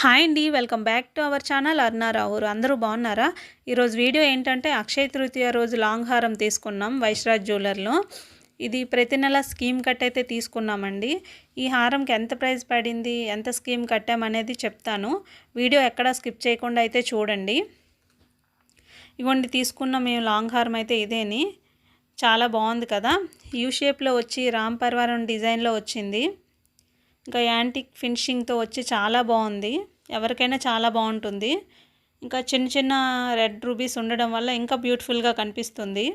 Hi అండి welcome back to our channel అర్నారావురు అందరూ బాగున్నారా? ఈరోజు వీడియో ఏంటంటే అక్షయ తృతీయ రోజు లాంగ్ హారం తీసుకున్నాం వైశ్రాజ్ జ్యువెలర్లో. ఇది ప్రతి నెల స్కీమ్ కట్ అయితే తీసుకున్నామండి. ఈ హారంకి ఎంత ప్రైస్ పడింది ఎంత స్కీమ్ కట్టామనేది చెప్తాను. వీడియో ఎక్కడా స్కిప్ చేయకుండా అయితే చూడండి. ఇవ్వండి తీసుకున్న మేము లాంగ్ హారం అయితే ఇదేని. చాలా బాగుంది కదా. యూ షేప్లో వచ్చి రామ్ పర్వారం డిజైన్లో వచ్చింది. ఇంకా యాంటిక్ ఫినిషింగ్తో వచ్చి చాలా బాగుంది. ఎవరికైనా చాలా బాగుంటుంది. ఇంకా చిన్న చిన్న రెడ్ రూబీస్ ఉండడం వల్ల ఇంకా బ్యూటిఫుల్గా కనిపిస్తుంది.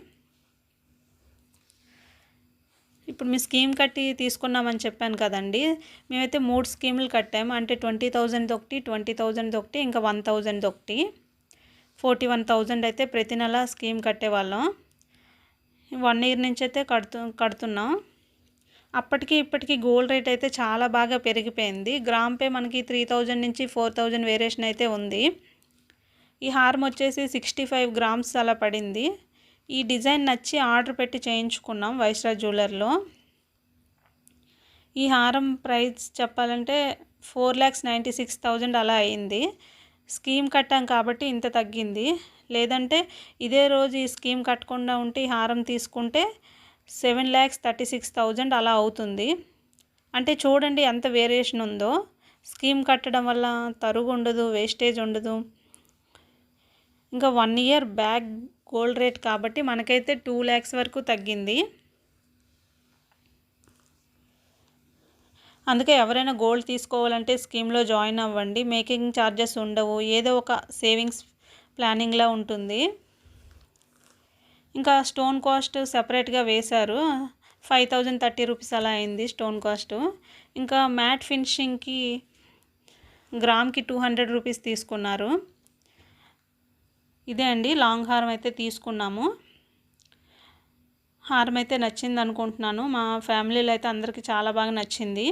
ఇప్పుడు మీ స్కీమ్ కట్టి తీసుకున్నామని చెప్పాను కదండి. మేమైతే మూడు స్కీములు కట్టాము. అంటే ట్వంటీ థౌజండ్ ఒకటి ట్వంటీ థౌజండ్ ఒకటి ఇంకా వన్ థౌజండ్ ఒకటి. ఫోర్టీ వన్ థౌజండ్ అయితే ప్రతి నెల స్కీమ్ కట్టేవాళ్ళం. వన్ ఇయర్ నుంచి అయితే కడుతు కడుతున్నాం. అప్పటికి ఇప్పటికి గోల్డ్ రేట్ అయితే చాలా బాగా పెరిగిపోయింది. గ్రామ్ పే మనకి త్రీ థౌజండ్ నుంచి ఫోర్ థౌజండ్ వేరియేషన్ అయితే ఉంది. ఈ హారం వచ్చేసి సిక్స్టీ ఫైవ్ గ్రామ్స్ అలా పడింది. ఈ డిజైన్ నచ్చి ఆర్డర్ పెట్టి చేయించుకున్నాం వైస్రాజ్ జ్యువెలర్లో. ఈ హారం ప్రైస్ చెప్పాలంటే four lakhs ninety six thousand అలా అయింది. స్కీమ్ కట్టాం కాబట్టి ఇంత తగ్గింది. లేదంటే ఇదే రోజు ఈ స్కీమ్ కట్టకుండా ఉంటే ఈ హారం తీసుకుంటే seven lakhs thirty six thousand అలా అవుతుంది. అంటే చూడండి ఎంత వేరియేషన్ ఉందో. స్కీమ్ కట్టడం వల్ల తరుగు ఉండదు వేస్టేజ్ ఉండదు. ఇంకా one year back gold rate కాబట్టి మనకైతే టూ ల్యాక్స్ వరకు తగ్గింది. అందుకే ఎవరైనా గోల్డ్ తీసుకోవాలంటే స్కీమ్లో జాయిన్ అవ్వండి. మేకింగ్ ఛార్జెస్ ఉండవు. ఏదో ఒక సేవింగ్స్ ప్లానింగ్లా ఉంటుంది. ఇంకా స్టోన్ కాస్ట్ సపరేట్గా వేశారు. ఫైవ్ థౌజండ్ థర్టీ రూపీస్ అలా అయింది స్టోన్ కాస్ట్. ఇంకా మ్యాట్ ఫినిషింగ్కి గ్రామ్కి టూ హండ్రెడ్ రూపీస్ తీసుకున్నారు. ఇదే అండి లాంగ్ హారం అయితే తీసుకున్నాము. హారం అయితే నచ్చింది అనుకుంటున్నాను. మా ఫ్యామిలీలో అయితే అందరికీ చాలా బాగా నచ్చింది.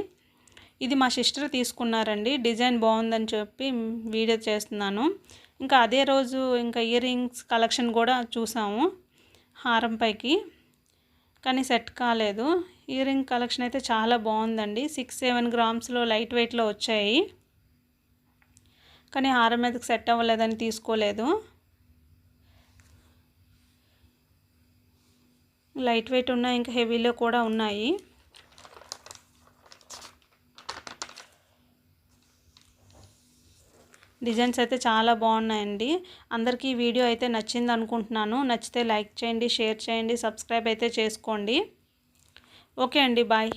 ఇది మా సిస్టర్ తీసుకున్నారండి. డిజైన్ బాగుందని చెప్పి వీడియో చేస్తున్నాను. ఇంకా అదే రోజు ఇంకా ఇయర్ రింగ్స్ కలెక్షన్ కూడా చూసాము. హారం పైకి. కానీ సెట్ కాలేదు. ఇయర్ రింగ్ కలెక్షన్ అయితే చాలా బాగుందండి. సిక్స్ సెవెన్ గ్రామ్స్లో లైట్ వెయిట్లో వచ్చాయి. కానీ హారం మీదకి సెట్ అవ్వలేదని తీసుకోలేదు. లైట్ వెయిట్ ఉన్నాయి ఇంకా హెవీలో కూడా ఉన్నాయి. డిజైన్స్ అయితే చాలా బాగున్నాయండి. అందరికీ ఈ వీడియో అయితే నచ్చింది అనుకుంటున్నాను. నచ్చితే లైక్ చేయండి షేర్ చేయండి సబ్స్క్రైబ్ అయితే చేసుకోండి. ఓకే అండి బాయ్.